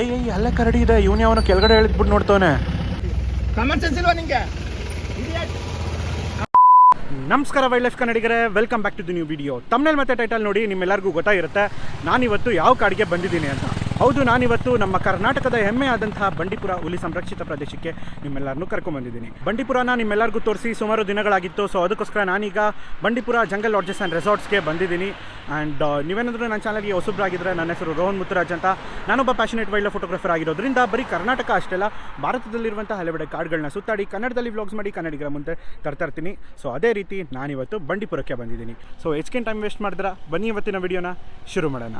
ಏಯ್ ಏಯ್ ಅಲ್ಲೇ ಕರಡಿ ಇದೆ. ಇವನೇ ಅವನು ಕೆಳಗಡೆ ಎಳಿದ್ಬಿಟ್ಟು ನೋಡ್ತವನೆ. ಕಾಮನ್ ಸೆನ್ಸ್ ಇಲ್ವಾ ನಿಂಗೆ ನಮಸ್ಕಾರ wildlife ಕನ್ನಡಿಗರೇ. Welcome back to the new video ತಮ್ಮನೇಲಿ ಮತ್ತೆ ಟೈಟಲ್ ನೋಡಿ ನಿಮ್ಮೆಲ್ಲರಿಗೂ ಗೊತ್ತಾಗಿರುತ್ತೆ. ನಾನಿವತ್ತು ಯಾವ ಕಾಡಿಗೆ ಬಂದಿದ್ದೀನಿ ಅಂತ. ಹೌದು, ನಾನಿವತ್ತು ನಮ್ಮ ಕರ್ನಾಟಕದ ಹೆಮ್ಮೆ ಬಂಡೀಪುರ ಹುಲಿ ಸಂರಕ್ಷಿತ ಪ್ರದೇಶಕ್ಕೆ ನಿಮ್ಮೆಲ್ಲರನ್ನೂ ಕರ್ಕೊಂಡ್ಬಂದಿದ್ದೀನಿ ಬಂಡೀಪುರನ ನಿಮ್ಮೆಲ್ಲರಿಗೂ ತೋರಿಸಿ ಸುಮಾರು ದಿನಗಳಾಗಿತ್ತು. ಸೊ ಅದಕ್ಕೋಸ್ಕರ ನಾನೀಗ ಬಂಡೀಪುರ ಜಂಗಲ್ ಲಾಡ್ಜಸ್ ಆ್ಯಂಡ್ ರೆಸಾರ್ಟ್ಸ್ಗೆ ಬಂದಿದ್ದೀನಿ. ಆ್ಯಂಡ್ ನೀವೇನಾದರೂ ನನ್ನ ಚಾನಲ್ಗೆ ಹೊಸಬ್ರಾಗಿದ್ದರೆ ನನ್ನ ಹೆಸರು ರೋಹನ್ ಮುತ್ತರಾಜ್ ಅಂತ. ನಾನೊಬ್ಬ ಪ್ಯಾಷನೇಟ್ ವೈಲ್ಡ್ ಫೋಟೋಗ್ರಫರ್ ಆಗಿರೋದ್ರಿಂದ ಬರೀ ಕರ್ನಾಟಕ ಅಷ್ಟೆಲ್ಲ ಭಾರತದಲ್ಲಿರುವಂಥ ಹಲವೆಡೆ ಕಾರ್ಡ್ಗಳನ್ನ ಸುತ್ತಾಡಿ ಕನ್ನಡದಲ್ಲಿ ವ್ಲಾಗ್ಸ್ ಮಾಡಿ ಕನ್ನಡಿಗರ ಮುಂದೆ ತರ್ತಾ ಇರ್ತೀನಿ. ಸೊ ಅದೇ ರೀತಿ ನಾನಿವತ್ತು ಬಂಡೀಪುರಕ್ಕೆ ಬಂದಿದ್ದೀನಿ. ಸೊ ಹೆಚ್ಚಿನ ಟೈಮ್ ವೇಸ್ಟ್ ಮಾಡಿದ್ರ ಬನ್ನಿ ಇವತ್ತಿನ ವಿಡಿಯೋನ ಶುರು ಮಾಡೋಣ.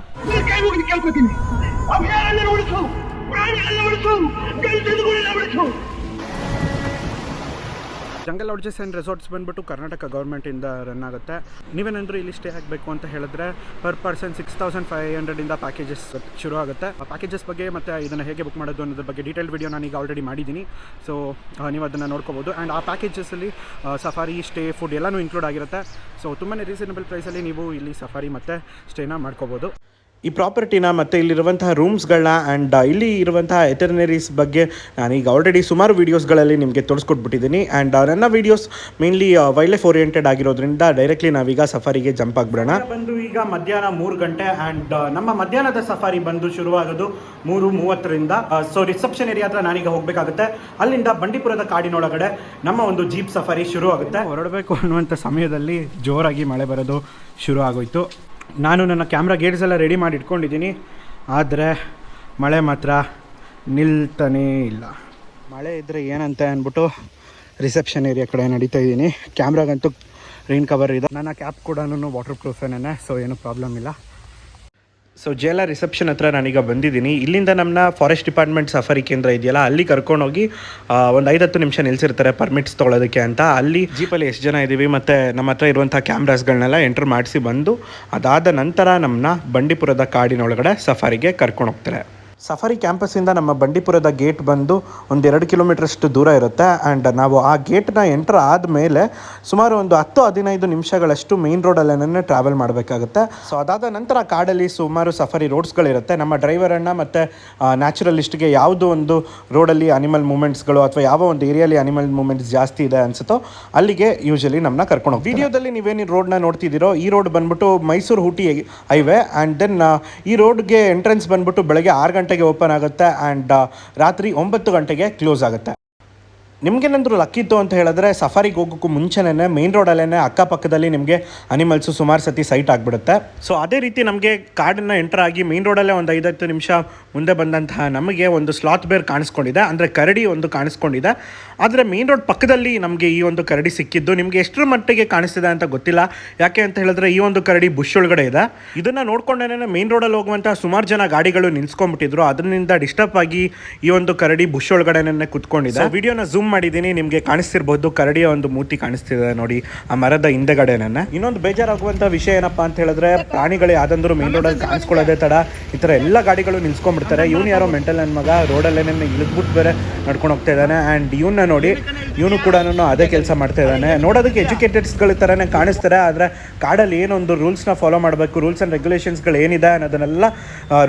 ಜಂಗಲ್ ಲಾಡ್ಜಸ್ ಆ್ಯಂಡ್ ರೆಸಾರ್ಟ್ಸ್ ಬಂದ್ಬಿಟ್ಟು ಕರ್ನಾಟಕ ಗೌರ್ಮೆಂಟಿಂದ ರನ್ ಆಗುತ್ತೆ. ನೀವೇನಾದರೂ ಇಲ್ಲಿ ಸ್ಟೇ ಆಗಬೇಕು ಅಂತ ಹೇಳಿದ್ರೆ per person six thousand five ಹಂಡ್ರೆಡಿಂದ packages ಶುರು ಆಗುತ್ತೆ. ಆ ಪ್ಯಾಕೇಜಸ್ ಬಗ್ಗೆ ಮತ್ತು ಇದನ್ನು ಹೇಗೆ ಬುಕ್ ಮಾಡೋದು ಅನ್ನೋದ್ರ ಬಗ್ಗೆ ಡೀಟೇಲ್ ವೀಡಿಯೋ ನಾನೀಗ ಆಲ್ರೆಡಿ ಮಾಡಿದ್ದೀನಿ. ಸೊ ನೀವು ಅದನ್ನು ನೋಡ್ಕೋಬೋದು. ಆ್ಯಂಡ್ ಆ ಪ್ಯಾಕೇಜಸ್ಸಲ್ಲಿ ಸಫಾರಿ ಸ್ಟೇ ಫುಡ್ ಎಲ್ಲನೂ ಇನ್ಕ್ಲೂಡ್ ಆಗಿರುತ್ತೆ. ಸೊ ತುಂಬಾ ರೀಸನಬಲ್ ಪ್ರೈಸಲ್ಲಿ ನೀವು ಇಲ್ಲಿ ಸಫಾರಿ ಮತ್ತು ಸ್ಟೇನ ಮಾಡ್ಕೋಬೋದು. ಈ ಪ್ರಾಪರ್ಟಿನ ಮತ್ತು ಇಲ್ಲಿರುವಂತಹ ರೂಮ್ಸ್ಗಳನ್ನ ಆ್ಯಂಡ್ ಇಲ್ಲಿ ಇರುವಂತಹ ಎಟರ್ನರೀಸ್ ಬಗ್ಗೆ ನಾನೀಗ ಆಲ್ರೆಡಿ ಸುಮಾರು ವೀಡಿಯೋಸ್ಗಳಲ್ಲಿ ನಿಮಗೆ ತೋರಿಸ್ಕೊಟ್ಬಿಟ್ಟಿದ್ದೀನಿ. ಆ್ಯಂಡ್ ನನ್ನ videos mainly wildlife oriented ಆಗಿರೋದ್ರಿಂದ ಡೈರೆಕ್ಟ್ಲಿ ನಾವೀಗ ಸಫಾರಿಗೆ ಜಂಪ್ ಆಗಿಬಿಡೋಣ. ಬಂದು ಈಗ ಮಧ್ಯಾಹ್ನ ಮೂರು ಗಂಟೆ ಆ್ಯಂಡ್ ನಮ್ಮ ಮಧ್ಯಾಹ್ನದ ಸಫಾರಿ ಬಂದು ಶುರುವಾಗೋದು ಮೂರು ಮೂವತ್ತರಿಂದ ಸೊ ರಿಸೆಪ್ಷನ್ ಏರಿಯಾ ಹತ್ರ ನಾನೀಗ ಹೋಗಬೇಕಾಗುತ್ತೆ. ಅಲ್ಲಿಂದ ಬಂಡೀಪುರದ ಕಾಡಿನೊಳಗಡೆ ನಮ್ಮ ಒಂದು ಜೀಪ್ ಸಫಾರಿ ಶುರು ಆಗುತ್ತೆ ಹೊರಡಬೇಕು ಅನ್ನುವಂಥ ಸಮಯದಲ್ಲಿ ಜೋರಾಗಿ ಮಳೆ ಬರೋದು ಶುರು ಆಗೋಯ್ತು ನಾನು ನನ್ನ ಕ್ಯಾಮ್ರಾ ಗೇಟ್ಸ್ ಎಲ್ಲ ರೆಡಿ ಮಾಡಿ ಇಟ್ಕೊಂಡಿದ್ದೀನಿ. ಆದರೆ ಮಳೆ ಮಾತ್ರ ನಿಲ್ತಾನೇ ಇಲ್ಲ. ಮಳೆ ಇದ್ದರೆ ಏನಂತೆ ಅಂದ್ಬಿಟ್ಟು ರಿಸೆಪ್ಷನ್ ಏರಿಯಾ ಕಡೆ ನಡೀತಾ ಇದ್ದೀನಿ. ಕ್ಯಾಮ್ರಾಗಂತೂ ರೈನ್ ಕವರ್ ಇದೆ. ನನ್ನ ಕ್ಯಾಪ್ ಕೂಡ ವಾಟರ್ ಪ್ರೂಫೇನೇ ಸೊ ಏನೂ ಪ್ರಾಬ್ಲಮ್ ಇಲ್ಲ. ಸೊ ಜೇಲ ರಿಸೆಪ್ಷನ್ ಹತ್ರ ನಾನೀಗ ಬಂದಿದ್ದೀನಿ. ಇಲ್ಲಿಂದ ನಮ್ಮನ್ನ ಫಾರೆಸ್ಟ್ ಡಿಪಾರ್ಟ್ಮೆಂಟ್ ಸಫಾರಿ ಕೇಂದ್ರ ಇದೆಯಲ್ಲ, ಅಲ್ಲಿ ಕರ್ಕೊಂಡೋಗಿ ಒಂದು ಐದತ್ತು ನಿಮಿಷ ನಿಲ್ಸಿರ್ತಾರೆ ಪರ್ಮಿಟ್ಸ್ ತೊಗೊಳೋದಕ್ಕೆ ಅಂತ. ಅಲ್ಲಿ ಜೀಪಲ್ಲಿ ಎಷ್ಟು ಜನ ಇದ್ದೀವಿ ಮತ್ತು ನಮ್ಮ ಹತ್ರ ಇರುವಂಥ ಕ್ಯಾಮ್ರಾಸ್ಗಳನ್ನೆಲ್ಲ ಎಂಟರ್ ಮಾಡಿಸಿ ಬಂದು, ಅದಾದ ನಂತರ ನಮ್ಮನ್ನ ಬಂಡೀಪುರದ ಕಾಡಿನೊಳಗಡೆ ಸಫಾರಿಗೆ ಕರ್ಕೊಂಡು ಹೋಗ್ತಾರೆ. ಸಫಾರಿ ಕ್ಯಾಂಪಸ್ಸಿಂದ ನಮ್ಮ ಬಂಡೀಪುರದ ಗೇಟ್ ಬಂದು ಒಂದೆರಡು ಕಿಲೋಮೀಟ್ರಷ್ಟು ದೂರ ಇರುತ್ತೆ. ಆ್ಯಂಡ್ ನಾವು ಆ ಗೇಟ್ನ ಎಂಟರ್ ಆದಮೇಲೆ ಸುಮಾರು ಒಂದು ಹತ್ತು ಹದಿನೈದು ನಿಮಿಷಗಳಷ್ಟು ಮೇನ್ ರೋಡಲ್ಲೇನೇ ಟ್ರಾವೆಲ್ ಮಾಡಬೇಕಾಗುತ್ತೆ. ಸೊ ಅದಾದ ನಂತರ ಕಾಡಲ್ಲಿ ಸುಮಾರು ಸಫಾರಿ ರೋಡ್ಸ್ಗಳಿರುತ್ತೆ ನಮ್ಮ ಡ್ರೈವರನ್ನು ಮತ್ತು ನ್ಯಾಚುರಲಿಸ್ಟ್ಗೆ ಯಾವುದು ಒಂದು ರೋಡಲ್ಲಿ ಅನಿಮಲ್ ಮೂಮೆಂಟ್ಸ್ಗಳು ಅಥವಾ ಯಾವ ಒಂದು ಏರಿಯಲ್ಲಿ ಅನಿಮಲ್ ಮೂಮೆಂಟ್ಸ್ ಜಾಸ್ತಿ ಇದೆ ಅನ್ಸುತ್ತೋ ಅಲ್ಲಿಗೆ ಯೂಶಲಿ ನಮ್ಮನ್ನ ಕರ್ಕೊಂಡು ವಿಡಿಯೋದಲ್ಲಿ ನೀವೇನು ರೋಡ್ನ ನೋಡ್ತಿದ್ದೀರೋ, ಈ ರೋಡ್ ಬಂದ್ಬಿಟ್ಟು Mysuru Ooty highway. And then ಈ ರೋಡ್ಗೆ ಎಂಟ್ರೆನ್ಸ್ ಬಂದ್ಬಿಟ್ಟು ಬೆಳಗ್ಗೆ ಆರು ಗಂಟೆಗೆ ಓಪನ್ ಆಗುತ್ತೆ ಆ್ಯಂಡ್ ರಾತ್ರಿ ಒಂಬತ್ತು ಗಂಟೆಗೆ ಕ್ಲೋಸ್ ಆಗುತ್ತೆ. ನಿಮಗೇನಾದರೂ ಲಕ್ಕಿತ್ತು ಅಂತ ಹೇಳಿದ್ರೆ ಸಫಾರಿಗೆ ಹೋಗೋಕ್ಕೂ ಮುಂಚೆನೇ ಮೇನ್ ರೋಡಲ್ಲೇ ಅಕ್ಕಪಕ್ಕದಲ್ಲಿ ನಿಮಗೆ ಅನಿಮಲ್ಸು ಸುಮಾರು ಸತಿ ಸೈಟ್ ಆಗಿಬಿಡುತ್ತೆ. ಸೊ ಅದೇ ರೀತಿ ನಮಗೆ ಕಾಡನ್ನು ಎಂಟರ್ ಆಗಿ ಮೇನ್ ರೋಡಲ್ಲೇ ಒಂದು ಐದತ್ತು ನಿಮಿಷ ಮುಂದೆ ಬಂದಂತಹ ನಮಗೆ ಒಂದು ಸ್ಲಾತ್ ಬೇರ್ ಕಾಣಿಸ್ಕೊಂಡಿದೆ. ಅಂದರೆ ಕರಡಿ ಒಂದು ಕಾಣಿಸ್ಕೊಂಡಿದೆ. ಆದರೆ ಮೇನ್ ರೋಡ್ ಪಕ್ಕದಲ್ಲಿ ನಮಗೆ ಈ ಒಂದು ಕರಡಿ ಸಿಕ್ಕಿದ್ದು ನಿಮಗೆ ಎಷ್ಟರ ಮಟ್ಟಿಗೆ ಕಾಣಿಸ್ತಿದೆ ಅಂತ ಗೊತ್ತಿಲ್ಲ. ಯಾಕೆ ಅಂತ ಹೇಳಿದ್ರೆ ಈ ಒಂದು ಕರಡಿ ಬುಷ್ ಒಳಗಡೆ ಇದೆ. ಇದನ್ನು ನೋಡ್ಕೊಂಡೇನೆ ಮೇನ್ ರೋಡಲ್ಲಿ ಹೋಗುವಂತಹ ಸುಮಾರು ಜನ ಗಾಡಿಗಳು ನಿಲ್ಸ್ಕೊಂಡ್ಬಿಟ್ಟಿದ್ರು ಅದರಿಂದ ಡಿಸ್ಟರ್ಬ್ ಆಗಿ ಈ ಒಂದು ಕರಡಿ ಬುಷ್ ಒಳಗಡೆನೆ ಕುತ್ಕೊಂಡಿದೆ. ವಿಡಿಯೋನ ಝೂಮ್ ಮಾಡಿದ್ದೀನಿ, ನಿಮಗೆ ಕಾಣಿಸ್ತಿರ್ಬೋದು ಕರಡಿಯ ಒಂದು ಮೂರ್ತಿ ಕಾಣಿಸ್ತಿದೆ ನೋಡಿ, ಆ ಮರದ ಹಿಂದೆಗಡೆ ನನ್ನ. ಇನ್ನೊಂದು ಬೇಜಾರಾಗುವಂಥ ವಿಷಯ ಏನಪ್ಪ ಅಂತ ಹೇಳಿದ್ರೆ, ಪ್ರಾಣಿಗಳು ಯಾವ್ದಂದ್ರು ಮೇನ್ ರೋಡಲ್ಲಿ ಕಾಣಿಸ್ಕೊಳ್ಳೋದೇ ತಡ. ಈ ಥರ ಎಲ್ಲ ಗಾಡಿಗಳು ನಿಲ್ಸ್ಕೊಂಡ್ಬಿಡ್ತಾರೆ. ಇವನು ಯಾರೋ ಮೆಂಟಲ್ ನನ್ನ ಮಗ ರೋಡಲ್ಲೇ ಇಳಿದ್ಬಿಟ್ಟು ಬೇರೆ ನಡ್ಕೊಂಡು ಹೋಗ್ತಾ ಇದ್ದಾನೆ. ಆ್ಯಂಡ್ ಇವನ್ನ ನೋಡಿ, ಇವನು ಕೂಡ ಅದೇ ಕೆಲಸ ಮಾಡ್ತಾ ಇದ್ದಾನೆ. ನೋಡೋದಕ್ಕೆ ಎಜುಕೇಟೆಡ್ಸ್ಗಳ ಥರನೇ ಕಾಣಿಸ್ತಾರೆ, ಆದರೆ ಕಾಡಲ್ಲಿ ಏನೊಂದು ರೂಲ್ಸ್ನ ಫಾಲೋ ಮಾಡಬೇಕು ರೂಲ್ಸ್ ಆ್ಯಂಡ್ ರೆಗ್ಯುಲೇಷನ್ಸ್ಗಳು ಏನಿದೆ ಅನ್ನೋದನ್ನೆಲ್ಲ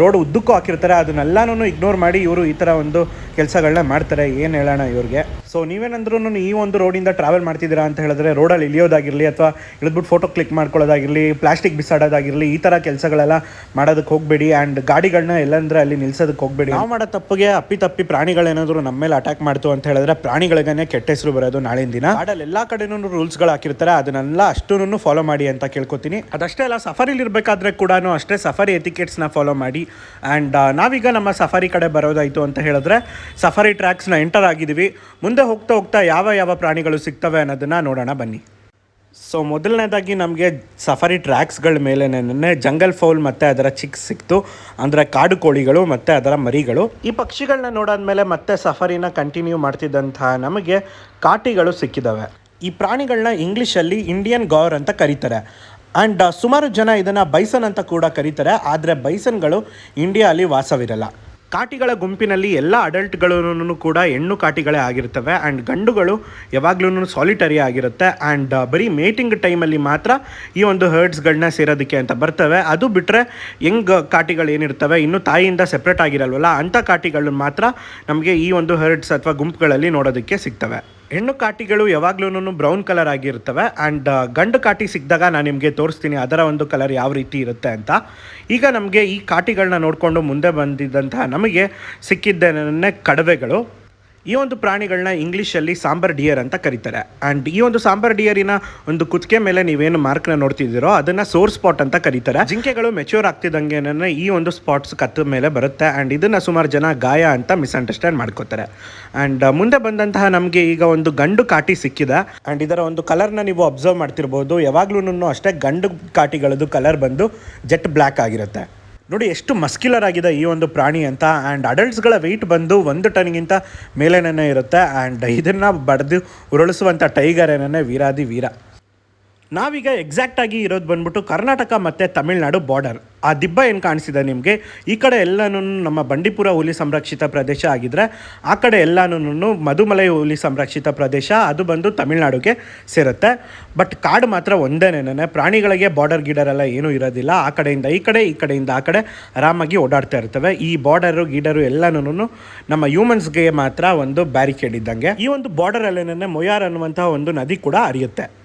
ರೋಡ್ ಉದ್ದಕ್ಕೂ ಹಾಕಿರ್ತಾರೆ. ಅದನ್ನೆಲ್ಲನೂ ಇಗ್ನೋರ್ ಮಾಡಿ ಇವರು ಈ ಥರ ಒಂದು ಕೆಲಸಗಳನ್ನ ಮಾಡ್ತಾರೆ. ಏನು ಹೇಳೋಣ ಇವ್ರಿಗೆ? ಸೊ ನೀವೇನಂದ್ರೂ ಈ ಒಂದು ರೋಡಿಂದ ಟ್ರಾವೆಲ್ ಮಾಡ್ತಿದ್ದೀರಾ ಅಂತ ಹೇಳಿದ್ರೆ ರೋಡಲ್ಲಿ ಇಳಿಯೋದಾಗಿರಲಿ ಅಥವಾ ಇಳಿದ್ಬಿಟ್ಟು ಫೋಟೋ ಕ್ಲಿಕ್ ಮಾಡ್ಕೊಳ್ಳೋದಾಗಿರಲಿ ಪ್ಲಾಸ್ಟಿಕ್ ಬಿಸಾಡೋದಾಗಿರಲಿ ಈ ಥರ ಕೆಲಸಗಳೆಲ್ಲ ಮಾಡೋದಕ್ಕೆ ಹೋಗಬೇಡಿ ಆ್ಯಂಡ್ ಗಾಡಿಗಳನ್ನ ಎಲ್ಲಂದ್ರೆ ಅಲ್ಲಿ ನಿಲ್ಸೋದಕ್ಕೆ ಹೋಗಬೇಡಿ. ನಾವು ಮಾಡೋ ತಪ್ಪಿಗೆ ಅಪ್ಪಿ ತಪ್ಪಿ ಪ್ರಾಣಿಗಳೇನಾದರೂ ನಮ್ಮ ಮೇಲೆ ಅಟ್ಯಾಕ್ ಮಾಡ್ತು ಅಂತ ಹೇಳಿದ್ರೆ ಪ್ರಾಣಿಗಳಿಗೇ ಕೆಟ್ಟ ಹೆಸರು ಬರೋದು ನಾಳಿನ ದಿನ. ಆಡಲ್ಲಿ ಎಲ್ಲ ಕಡೆನೂ ರೂಲ್ಸ್ಗಳು ಹಾಕಿರ್ತಾರೆ ಅದನ್ನೆಲ್ಲ ಅಷ್ಟೂ ಫಾಲೋ ಮಾಡಿ ಅಂತ ಕೇಳ್ಕೊತೀನಿ. ಅದಷ್ಟೇ ಅಲ್ಲ ಸಫಾರಿಲಿ ಇರಬೇಕಾದ್ರೆ ಕೂಡ ಅಷ್ಟೇ ಸಫಾರಿ ಎತಿಕೆಟ್ಸ್ನ ಫಾಲೋ ಮಾಡಿ. ಆ್ಯಂಡ್ ನಾವೀಗ ನಮ್ಮ ಸಫಾರಿ ಕಡೆ ಬರೋದಾಯಿತು ಅಂತ ಹೇಳಿದ್ರೆ ಸಫಾರಿ ಟ್ರ್ಯಾಕ್ಸ್ನ ಎಂಟರ್ ಆಗಿದ್ದೀವಿ. ಮುಂದೆ ಹೋಗ್ತಾ ಹೋಗ್ತಾ ಯಾವ ಯಾವ ಪ್ರಾಣಿಗಳು ಸಿಗ್ತವೆ ಅನ್ನೋದನ್ನ ನೋಡೋಣ ಬನ್ನಿ. ಸೊ ಮೊದಲನೇದಾಗಿ ನಮಗೆ ಸಫಾರಿ ಟ್ರ್ಯಾಕ್ಸ್ಗಳ ಮೇಲೆ ಜಂಗಲ್ ಫೌಲ್ ಮತ್ತು ಅದರ ಚಿಕ್ಸ್ ಸಿಕ್ತು. ಅಂದರೆ ಕಾಡು ಕೋಳಿಗಳು ಮತ್ತು ಅದರ ಮರಿಗಳು. ಈ ಪಕ್ಷಿಗಳನ್ನ ನೋಡಾದ್ಮೇಲೆ ಮತ್ತೆ ಸಫಾರಿನ ಕಂಟಿನ್ಯೂ ಮಾಡ್ತಿದ್ದಂತಹ ನಮಗೆ ಕಾಟಿಗಳು ಸಿಕ್ಕಿದ್ದಾವೆ ಈ ಪ್ರಾಣಿಗಳನ್ನ ಇಂಗ್ಲೀಷಲ್ಲಿ ಇಂಡಿಯನ್ ಗೌರ್ ಅಂತ ಕರೀತಾರೆ. ಆ್ಯಂಡ್ ಸುಮಾರು ಜನ ಇದನ್ನು ಬೈಸನ್ ಅಂತ ಕೂಡ ಕರೀತಾರೆ. ಆದರೆ ಬೈಸನ್ಗಳು ಅಲ್ಲಿ ವಾಸವಿರಲ್ಲ. ಕಾಟಿಗಳ ಗುಂಪಿನಲ್ಲಿ ಎಲ್ಲ ಅಡಲ್ಟ್ಗಳೂ ಕೂಡ ಹೆಣ್ಣು ಕಾಟಿಗಳೇ ಆಗಿರ್ತವೆ. ಆ್ಯಂಡ್ ಗಂಡುಗಳು ಯಾವಾಗ್ಲೂ ಸಾಲಿಟರಿ ಆಗಿರುತ್ತೆ. ಆ್ಯಂಡ್ ಬರೀ ಮೇಟಿಂಗ್ ಟೈಮಲ್ಲಿ ಮಾತ್ರ ಈ ಒಂದು ಹರ್ಡ್ಸ್ಗಳನ್ನ ಸೇರೋದಕ್ಕೆ ಅಂತ ಬರ್ತವೆ. ಅದು ಬಿಟ್ಟರೆ ಯಂಗ್ ಕಾಟಿಗಳು ಏನಿರ್ತವೆ? ಇನ್ನು ತಾಯಿಯಿಂದ ಸೆಪ್ರೇಟ್ ಆಗಿರಲ್ವಲ್ಲ? ಅಂಥ ಕಾಟಿಗಳನ್ನ ಮಾತ್ರ ನಮಗೆ ಈ ಒಂದು ಹರ್ಡ್ಸ್ ಅಥವಾ ಗುಂಪುಗಳಲ್ಲಿ ನೋಡೋದಕ್ಕೆ ಸಿಗ್ತವೆ. ಹೆಣ್ಣು ಕಾಟಿಗಳು ಯಾವಾಗ್ಲೂ ಬ್ರೌನ್ ಕಲರ್ ಆಗಿರ್ತವೆ ಆ್ಯಂಡ್ ಗಂಡು ಕಾಟಿ ಸಿಕ್ಕಿದಾಗ ನಾನು ನಿಮಗೆ ತೋರಿಸ್ತೀನಿ ಅದರ ಒಂದು ಕಲರ್ ಯಾವ ರೀತಿ ಇರುತ್ತೆ ಅಂತ. ಈಗ ನಮಗೆ ಈ ಕಾಟಿಗಳನ್ನ ನೋಡಿಕೊಂಡು ಮುಂದೆ ಬಂದಿದ್ದಂತಹ ನಮಗೆ ಸಿಕ್ಕಿದ್ದೇನೆ ಕಡವೆಗಳು. ಈ ಒಂದು ಪ್ರಾಣಿಗಳನ್ನ ಇಂಗ್ಲೀಷಲ್ಲಿ ಸಾಂಬಾರ್ ಡಿಯರ್ ಅಂತ ಕರೀತಾರೆ. ಆ್ಯಂಡ್ ಈ ಒಂದು ಸಾಂಬಾರ್ ಡಿಯರಿನ ಒಂದು ಕುತ್ತಿಗೆ ಮೇಲೆ ನೀವೇನು ಮಾರ್ಕ್ನ ನೋಡ್ತಿದ್ದೀರೋ ಅದನ್ನು ಸೋರ್ ಸ್ಪಾಟ್ ಅಂತ ಕರೀತಾರೆ. ಜಿಂಕೆಗಳು ಮೆಚ್ಯೂರ್ ಆಗ್ತಿದ್ದಂಗೆ ಈ ಒಂದು ಸ್ಪಾಟ್ಸ್ ಕತ್ತ ಮೇಲೆ ಬರುತ್ತೆ. ಆ್ಯಂಡ್ ಇದನ್ನು ಸುಮಾರು ಜನ ಗಾಯ ಅಂತ ಮಿಸ್ಅಂಡರ್ಸ್ಟ್ಯಾಂಡ್ ಮಾಡ್ಕೋತಾರೆ. ಆ್ಯಂಡ್ ಮುಂದೆ ಬಂದಂತಹ ನಮಗೆ ಈಗ ಒಂದು ಗಂಡು ಕಾಟಿ ಸಿಕ್ಕಿದೆ. ಆ್ಯಂಡ್ ಇದರ ಒಂದು ಕಲರ್ನ ನೀವು ಅಬ್ಸರ್ವ್ ಮಾಡ್ತಿರ್ಬೋದು. ಯಾವಾಗ್ಲೂ ಅಷ್ಟೇ ಗಂಡು ಕಾಟಿಗಳದ್ದು ಕಲರ್ ಬಂದು ಜೆಟ್ ಬ್ಲ್ಯಾಕ್ ಆಗಿರುತ್ತೆ. ನೋಡಿ, ಎಷ್ಟು ಮಸ್ಕ್ಯುಲರ್ ಆಗಿದೆ ಈ ಒಂದು ಪ್ರಾಣಿ ಅಂತ. ಆ್ಯಂಡ್ ಅಡಲ್ಟ್ಸ್ಗಳ ವೆಯ್ಟ್ ಬಂದು ಒಂದು ಟನ್ಗಿಂತ ಮೇಲೇನೇ ಇರುತ್ತೆ. ಆ್ಯಂಡ್ ಇದನ್ನು ಬಡ್ದು ಉರುಳಿಸುವಂಥ ಟೈಗರ್ ಏನೇ ವೀರಾದಿ ವೀರ. ನಾವೀಗ ಎಕ್ಸಾಕ್ಟಾಗಿ ಇರೋದು ಬಂದ್ಬಿಟ್ಟು ಕರ್ನಾಟಕ ಮತ್ತು ತಮಿಳ್ನಾಡು ಬಾರ್ಡರ್ ಆ ದಿಬ್ಬ ಏನು ಕಾಣಿಸಿದೆ ನಿಮಗೆ? ಈ ಕಡೆ ಎಲ್ಲನೂ ನಮ್ಮ ಬಂಡೀಪುರ ಹುಲಿ ಸಂರಕ್ಷಿತ ಪ್ರದೇಶ ಆಗಿದ್ದರೆ ಆ ಕಡೆ ಎಲ್ಲನೂ ಮಧುಮಲೈ ಹುಲಿ ಸಂರಕ್ಷಿತ ಪ್ರದೇಶ, ಅದು ಬಂದು ತಮಿಳ್ನಾಡುಗೆ ಸೇರುತ್ತೆ. ಬಟ್ ಕಾಡು ಮಾತ್ರ ಒಂದೇನೇನೆ ಪ್ರಾಣಿಗಳಿಗೆ ಬಾರ್ಡರ್ ಗೀಡರ್ ಎಲ್ಲ ಏನೂ ಇರೋದಿಲ್ಲ. ಆ ಕಡೆಯಿಂದ ಈ ಕಡೆ, ಈ ಕಡೆಯಿಂದ ಆ ಕಡೆ ಆರಾಮಾಗಿ ಓಡಾಡ್ತಾ ಇರ್ತವೆ. ಈ ಬಾರ್ಡರು ಗೀಡರು ಎಲ್ಲನೂ ನಮ್ಮ ಹ್ಯೂಮನ್ಸ್ಗೆ ಮಾತ್ರ ಒಂದು ಬ್ಯಾರಿಕೇಡ್ ಇದ್ದಂಗೆ. ಈ ಒಂದು ಬಾರ್ಡರಲ್ಲೇನೆ ಮೊಯಾರ್ ಅನ್ನುವಂತಹ ಒಂದು ನದಿ ಕೂಡ ಹರಿಯುತ್ತೆ.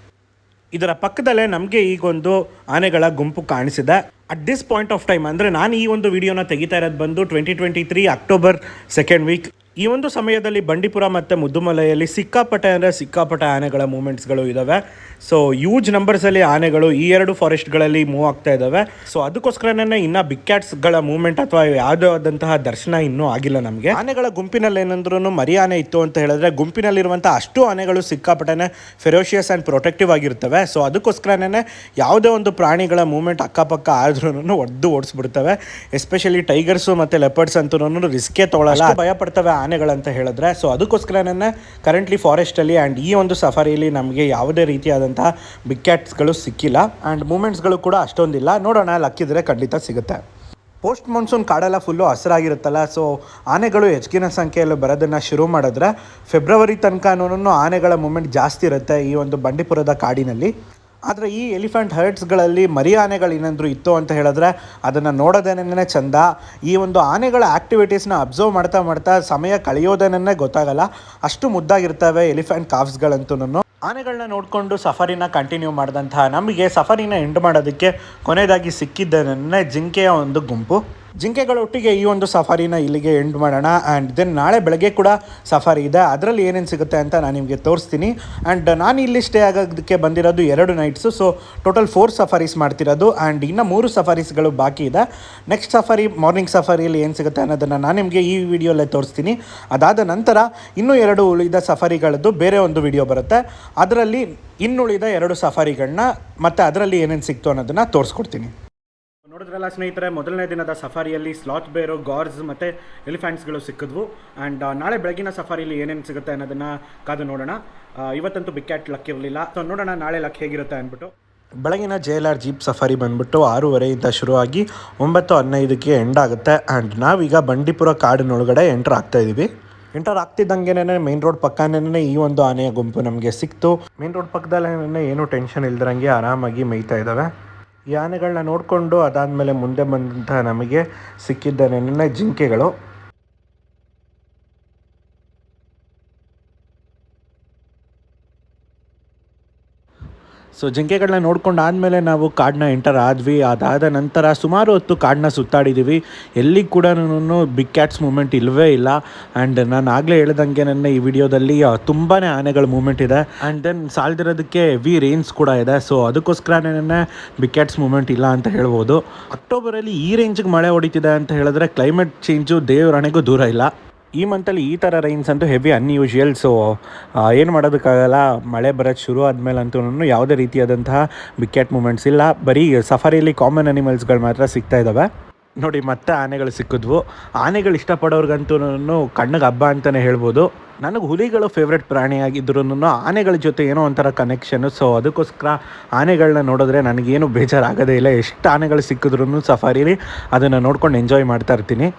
ಇದರ ಪಕ್ಕದಲ್ಲೇ ನಮಗೆ ಈಗೊಂದು ಆನೆಗಳ ಗುಂಪು ಕಾಣಿಸಿದೆ. At this point of time ಅಂದರೆ ನಾನು ಈ ಒಂದು ವಿಡಿಯೋನ ತೆಗಿತಾ ಇರೋದು ಬಂದು twenty twenty three October second week ಈ ಒಂದು ಸಮಯದಲ್ಲಿ ಬಂಡೀಪುರ ಮತ್ತು ಮುದ್ದುಮಲೆಯಲ್ಲಿ ಸಿಕ್ಕಾಪಟ್ಟೆ ಅಂದರೆ ಸಿಕ್ಕಾಪಟ್ಟೆ ಆನೆಗಳ ಮೂಮೆಂಟ್ಸ್ಗಳು ಇದ್ದಾವೆ ಸೊ ಯೂಜ್ ನಂಬರ್ಸಲ್ಲಿ ಆನೆಗಳು ಈ ಎರಡು ಫಾರೆಸ್ಟ್ಗಳಲ್ಲಿ ಮೂವ್ ಆಗ್ತಾ ಇದ್ದಾವೆ ಸೊ ಅದಕ್ಕೋಸ್ಕರನೇ ಇನ್ನು ಬಿಗ್ ಕ್ಯಾಟ್ಸ್ಗಳ ಮೂವ್ಮೆಂಟ್ ಅಥವಾ ಯಾವುದೇ ಆದಂತಹ ದರ್ಶನ ಇನ್ನೂ ಆಗಿಲ್ಲ ನಮಗೆ. ಆನೆಗಳ ಗುಂಪಿನಲ್ಲಿ ಏನಂದ್ರೂ ಮರಿ ಆನೆ ಇತ್ತು ಅಂತ ಹೇಳಿದ್ರೆ ಗುಂಪಿನಲ್ಲಿರುವಂಥ ಅಷ್ಟು ಆನೆಗಳು ಸಿಕ್ಕಾಪಟ್ಟೆನೆ ಫೆರೋಷಿಯಸ್ ಆ್ಯಂಡ್ ಪ್ರೊಟೆಕ್ಟಿವ್ ಆಗಿರ್ತವೆ. ಸೊ ಅದಕ್ಕೋಸ್ಕರನೇ ಯಾವುದೇ ಒಂದು ಪ್ರಾಣಿಗಳ ಮೂವ್ಮೆಂಟ್ ಅಕ್ಕಪಕ್ಕ ಆದ್ರೂ ಒದ್ದು ಓಡಿಸ್ಬಿಡ್ತವೆ. ಎಸ್ಪೆಷಲಿ ಟೈಗರ್ಸು ಮತ್ತು ಲೆಪರ್ಡ್ಸ್ ಅಂತೂ ರಿಸ್ಕೇ ತೊಗೊಳಲ್ಲ. ಭಯ ಪಡ್ತವೆ ಆನೆಗಳಂತ ಹೇಳಿದ್ರೆ ಸೊ ಅದಕ್ಕೋಸ್ಕರನೇ ಕರೆಂಟ್ಲಿ ಫಾರೆಸ್ಟಲ್ಲಿ ಆ್ಯಂಡ್ ಈ ಒಂದು ಸಫಾರಿಯಲ್ಲಿ ನಮಗೆ ಯಾವುದೇ ರೀತಿಯಾದಂತಹ ಬಿಗ್ ಕ್ಯಾಟ್ಸ್ಗಳು ಸಿಕ್ಕಿಲ್ಲ. ಆ್ಯಂಡ್ ಮೂಮೆಂಟ್ಸ್ಗಳು ಕೂಡ ಅಷ್ಟೊಂದಿಲ್ಲ. ನೋಡೋಣ ಲಕ್ಕಿದ್ರೆ ಖಂಡಿತ ಸಿಗುತ್ತೆ. ಪೋಸ್ಟ್ ಮಾನ್ಸೂನ್ ಕಾಡೆಲ್ಲ ಫುಲ್ಲು ಹಸಿರಾಗಿರುತ್ತಲ್ಲ ಸೊ ಆನೆಗಳು ಹೆಚ್ಚಿನ ಸಂಖ್ಯೆಯಲ್ಲಿ ಬರೋದನ್ನು ಶುರು ಮಾಡಿದ್ರೆ ಫೆಬ್ರವರಿ ತನಕನೂ ಆನೆಗಳ ಮೂಮೆಂಟ್ ಜಾಸ್ತಿ ಇರುತ್ತೆ ಈ ಒಂದು ಬಂಡೀಪುರದ ಕಾಡಿನಲ್ಲಿ. ಆದರೆ ಈ ಎಲಿಫೆಂಟ್ ಹರ್ಟ್ಸ್ಗಳಲ್ಲಿ ಮರಿ ಆನೆಗಳು ಏನಾದರೂ ಇತ್ತು ಅಂತ ಹೇಳಿದ್ರೆ ಅದನ್ನು ನೋಡೋದೇನೇ ಚಂದ. ಈ ಒಂದು ಆನೆಗಳ ಆ್ಯಕ್ಟಿವಿಟೀಸ್ನ ಅಬ್ಸರ್ವ್ ಮಾಡ್ತಾ ಮಾಡ್ತಾ ಸಮಯ ಕಳೆಯೋದೇನೇ ಗೊತ್ತಾಗಲ್ಲ. ಅಷ್ಟು ಮುದ್ದಾಗಿರ್ತವೆ ಎಲಿಫೆಂಟ್ ಕಾಫ್ಸ್ಗಳಂತೂ ಆನೆಗಳನ್ನ ನೋಡಿಕೊಂಡು ಸಫರಿನ ಕಂಟಿನ್ಯೂ ಮಾಡಿದಂತಹ ನಮಗೆ ಸಫರಿನ ಎಂಡ್ ಮಾಡೋದಕ್ಕೆ ಕೊನೆಯದಾಗಿ ಸಿಕ್ಕಿದ್ದೇನೆ ಜಿಂಕೆಯ ಒಂದು ಗುಂಪು. ಜಿಂಕೆಗಳ ಒಟ್ಟಿಗೆ ಈ ಒಂದು ಸಫಾರಿನ ಇಲ್ಲಿಗೆ ಎಂಡ್ ಮಾಡೋಣ. ಆ್ಯಂಡ್ ದೆನ್ ನಾಳೆ ಬೆಳಗ್ಗೆ ಕೂಡ ಸಫಾರಿ ಇದೆ. ಅದರಲ್ಲಿ ಏನೇನು ಸಿಗುತ್ತೆ ಅಂತ ನಾನು ನಿಮಗೆ ತೋರಿಸ್ತೀನಿ. ಆ್ಯಂಡ್ ನಾನು ಇಲ್ಲಿ ಸ್ಟೇ ಆಗೋದಕ್ಕೆ ಬಂದಿರೋದು ಎರಡು nights so total four safaris ಮಾಡ್ತಿರೋದು. ಆ್ಯಂಡ್ ಇನ್ನು ಮೂರು ಸಫಾರೀಸ್ಗಳು ಬಾಕಿ ಇದೆ. ನೆಕ್ಸ್ಟ್ ಸಫಾರಿ ಮಾರ್ನಿಂಗ್ ಸಫಾರಿಯಲ್ಲಿ ಏನು ಸಿಗುತ್ತೆ ಅನ್ನೋದನ್ನು ನಾನು ನಿಮಗೆ ಈ ವಿಡಿಯೋಲ್ಲೇ ತೋರಿಸ್ತೀನಿ. ಅದಾದ ನಂತರ ಇನ್ನೂ ಎರಡು ಉಳಿದ ಸಫಾರಿಗಳದ್ದು ಬೇರೆ ಒಂದು ವಿಡಿಯೋ ಬರುತ್ತೆ. ಅದರಲ್ಲಿ ಇನ್ನುಳಿದ ಎರಡು ಸಫಾರಿಗಳನ್ನ ಮತ್ತು ಅದರಲ್ಲಿ ಏನೇನು ಸಿಕ್ತು ಅನ್ನೋದನ್ನು ತೋರಿಸ್ಕೊಡ್ತೀನಿ. ನೋಡಿದ್ರಲ್ಲ ಸ್ನೇಹಿತರೆ, ಮೊದಲನೇ ದಿನದ ಸಫಾರಿಯಲ್ಲಿ ಸ್ಲಾತ್ ಬೇರು ಗಾರ್ಸ್ ಮತ್ತು ಎಲಿಫೆಂಟ್ಸ್ಗಳು ಸಿಕ್ಕಿದ್ವು. ಆ್ಯಂಡ್ ನಾಳೆ ಬೆಳಗಿನ ಸಫಾರಿಯಲ್ಲಿ ಏನೇನು ಸಿಗುತ್ತೆ ಅನ್ನೋದನ್ನು ಕಾದು ನೋಡೋಣ. ಇವತ್ತಂತೂ ಬಿಗ್ ಕ್ಯಾಟ್ ಲಕ್ ಇರಲಿಲ್ಲ. ಸೊ ನೋಡೋಣ ನಾಳೆ ಲಕ್ ಹೇಗಿರುತ್ತೆ ಅಂದ್ಬಿಟ್ಟು. ಬೆಳಗಿನ J L R jeep safari ಬಂದ್ಬಿಟ್ಟು ಆರೂವರೆಯಿಂದ ಶುರುವಾಗಿ ಒಂಬತ್ತು ಹನ್ನೈದಕ್ಕೆ ಎಂಡ್ ಆಗುತ್ತೆ. ಆ್ಯಂಡ್ ನಾವೀಗ ಬಂಡೀಪುರ ಕಾಡಿನೊಳಗಡೆ ಎಂಟರ್ ಆಗ್ತಾ ಇದ್ದೀವಿ ಎಂಟರ್ ಆಗ್ತಿದ್ದಂಗೆನೇ ಮೇನ್ ರೋಡ್ ಪಕ್ಕನೇ ಈ ಒಂದು ಆನೆಯ ಗುಂಪು ನಮಗೆ ಸಿಕ್ತು. ಮೇನ್ ರೋಡ್ ಪಕ್ಕದಲ್ಲೇ ಏನೂ ಟೆನ್ಷನ್ ಇಲ್ದಿರಂಗೆ ಆರಾಮಾಗಿ ಮೇಯ್ತಾ ಇದ್ದಾವೆ ಈ ಆನೆಗಳನ್ನ ನೋಡಿಕೊಂಡು ಅದಾದಮೇಲೆ ಮುಂದೆ ಬಂದಂತಹ ನಮಗೆ ಸಿಕ್ಕಿದ್ದೇನೆ ಜಿಂಕೆಗಳು. ಸೊ ಜಿಂಕೆಗಳನ್ನ ನೋಡ್ಕೊಂಡು ಆದಮೇಲೆ ನಾವು ಕಾಡನ್ನ ಎಂಟರ್ ಆದ್ವಿ. ಅದಾದ ನಂತರ ಸುಮಾರು ಹೊತ್ತು ಕಾಡನ್ನ ಸುತ್ತಾಡಿದ್ದೀವಿ ಎಲ್ಲಿ ಕೂಡ ಬಿಗ್ ಕ್ಯಾಟ್ಸ್ ಮೂಮೆಂಟ್ ಇಲ್ಲವೇ ಇಲ್ಲ. ಆ್ಯಂಡ್ ನಾನು ಆಗಲೇ ಹೇಳ್ದಂಗೆ ನನ್ನ ಈ ವಿಡಿಯೋದಲ್ಲಿ ತುಂಬಾ ಆನೆಗಳ ಮೂಮೆಂಟ್ ಇದೆ. ಆ್ಯಂಡ್ ದೆನ್ ಸಾಲ್ದಿರೋದಕ್ಕೆ ವಿ ರೇಂಜ್ ಕೂಡ ಇದೆ. ಸೊ ಅದಕ್ಕೋಸ್ಕರನೇ ಬಿಗ್ ಕ್ಯಾಟ್ಸ್ ಮೂಮೆಂಟ್ ಇಲ್ಲ ಅಂತ ಹೇಳ್ಬೋದು. ಅಕ್ಟೋಬರಲ್ಲಿ ಈ ರೇಂಜಿಗೆ ಮಳೆ ಹೊಡಿತಿದೆ ಅಂತ ಹೇಳಿದ್ರೆ ಕ್ಲೈಮೇಟ್ ಚೇಂಜು ದೇವರಾಣೆಗೂ ದೂರ ಇಲ್ಲ. ಈ ಮಂತಲ್ಲಿ ಈ ಥರ ರೈನ್ಸ್ ಅಂತೂ ಹೆವಿ ಅನ್ಯೂಶುವಲ್ ಸೊ ಏನು ಮಾಡೋದಕ್ಕಾಗಲ್ಲ, ಮಳೆ ಬರೋದು ಶುರು ಆದಮೇಲೆ ಅಂತೂ ಯಾವುದೇ ರೀತಿಯಾದಂತಹ ಬಿಕ್ಯಾಟ್ ಮೂಮೆಂಟ್ಸ್ ಇಲ್ಲ. ಬರೀ ಸಫಾರಿಯಲ್ಲಿ ಕಾಮನ್ ಅನಿಮಲ್ಸ್ಗಳು ಮಾತ್ರ ಸಿಗ್ತಾ ಇದ್ದಾವೆ ನೋಡಿ, ಮತ್ತೆ ಆನೆಗಳು ಸಿಕ್ಕಿದ್ವು. ಆನೆಗಳು ಇಷ್ಟಪಡೋರ್ಗಂತೂ ಕಣ್ಣಿಗೆ ಹಬ್ಬ ಅಂತಲೇ ಹೇಳ್ಬೋದು. ನನಗೆ ಹುಲಿಗಳು ಫೇವ್ರೆಟ್ ಪ್ರಾಣಿಯಾಗಿದ್ರೂ ಆನೆಗಳ ಜೊತೆ ಏನೋ ಒಂಥರ ಕನೆಕ್ಷನ್ನು ಸೊ ಅದಕ್ಕೋಸ್ಕರ ಆನೆಗಳನ್ನ ನೋಡಿದ್ರೆ ನನಗೇನು ಬೇಜಾರಾಗೋದೇ ಇಲ್ಲ. ಎಷ್ಟು ಆನೆಗಳು ಸಿಕ್ಕಿದ್ರೂ ಸಫಾರಿಲಿ ಅದನ್ನು ನೋಡ್ಕೊಂಡು ಎಂಜಾಯ್ ಮಾಡ್ತಾ ಇರ್ತೀನಿ.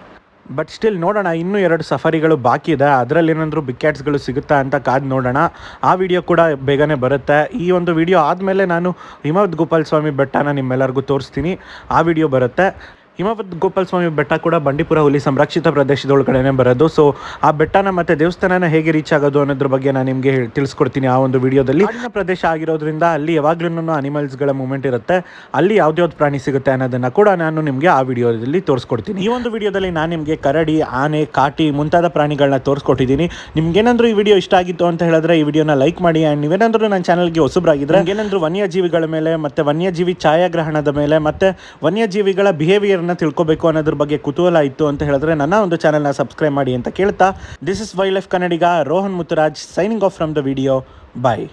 ಬಟ್ ಸ್ಟಿಲ್ ನೋಡೋಣ, ಇನ್ನೂ ಎರಡು ಸಫಾರಿಗಳು ಬಾಕಿ ಇದೆ. ಅದರಲ್ಲಿ ಏನಾದರೂ ಬಿಗ್ ಕ್ಯಾಟ್ಸ್ಗಳು ಸಿಗುತ್ತಾ ಅಂತ ಕಾದು ನೋಡೋಣ. ಆ ವಿಡಿಯೋ ಕೂಡ ಬೇಗನೆ ಬರುತ್ತೆ. ಈ ಒಂದು ವಿಡಿಯೋ ಆದಮೇಲೆ ನಾನು ಹಿಮವದ್ ಗೋಪಾಲ ಸ್ವಾಮಿ ಬೆಟ್ಟನ ನಿಮ್ಮೆಲ್ಲರಿಗೂ ತೋರಿಸ್ತೀನಿ. ಆ ವಿಡಿಯೋ ಬರುತ್ತೆ. ಹಿಮವದ್ ಗೋಪಾಲ ಸ್ವಾಮಿ ಬೆಟ್ಟ ಕೂಡ ಬಂಡೀಪುರ, ಹುಲಿ ಸಂರಕ್ಷಿತ ಪ್ರದೇಶದೊಳಗಡೆನೆ ಬರೋದು. ಸೊ ಆ ಬೆಟ್ಟನ ಮತ್ತೆ ದೇವಸ್ಥಾನನ ಹೇಗೆ ರೀಚ್ ಆಗೋದು ಅನ್ನೋದ್ರ ಬಗ್ಗೆ ನಾನು ನಿಮಗೆ ತಿಳಿಸ್ಕೊಡ್ತೀನಿ ಆ ಒಂದು ವಿಡಿಯೋದಲ್ಲಿ. ಪ್ರದೇಶ ಆಗಿರೋದ್ರಿಂದ ಅಲ್ಲಿ ಯಾವಾಗ್ಲೂ ಅನಿಮಲ್ಸ್ಗಳ ಮೂಮೆಂಟ್ ಇರುತ್ತೆ. ಅಲ್ಲಿ ಯಾವ್ದ್ಯಾವ್ದು ಪ್ರಾಣಿ ಸಿಗುತ್ತೆ ಅನ್ನೋದನ್ನ ಕೂಡ ನಾನು ನಿಮಗೆ ಆ ವಿಡಿಯೋದಲ್ಲಿ ತೋರಿಸ್ಕೊಡ್ತೀನಿ. ಈ ಒಂದು ವಿಡಿಯೋದಲ್ಲಿ ನಾನು ನಿಮಗೆ ಕರಡಿ, ಆನೆ, ಕಾಟಿ ಮುಂತಾದ ಪ್ರಾಣಿಗಳನ್ನ ತೋರಿಸ್ಕೊಟ್ಟಿದ್ದೀನಿ. ನಿಮ್ಗೇನಾದ್ರೂ ಈ ವಿಡಿಯೋ ಇಷ್ಟ ಆಗಿತ್ತು ಅಂತ ಹೇಳಿದ್ರೆ ಈ ವಿಡಿಯೋನ ಲೈಕ್ ಮಾಡಿ ಆ್ಯಂಡ್ ನೀವೇನಾದ್ರೂ ನನ್ನ ಚಾನಲ್ಗೆ ಹೊಸಬ್ರಾಗಿದ್ರೆ ಏನಾದರೂ ವನ್ಯಜೀವಿಗಳ ಮೇಲೆ ಮತ್ತೆ ವನ್ಯಜೀವಿ ಛಾಯಾಗ್ರಹಣದ ಮೇಲೆ ಮತ್ತೆ ವನ್ಯಜೀವಿಗಳ ಬಿಹೇವಿಯರ್ನ ತಿಳ್ಕೊಬೇಕು ಅನ್ನೋದ್ರ ಬಗ್ಗೆ ಕುತೂಹಲ ಇತ್ತು ಅಂತ ಹೇಳಿದ್ರೆ ನನ್ನ ಒಂದು ಚಾನಲ್ನ ಸಬ್ಸ್ಕ್ರೈಬ್ ಮಾಡಿ ಅಂತ ಕೇಳ್ತಾ. This is wildlife Kannadiga Rohan Muthuraj signing off from the video bye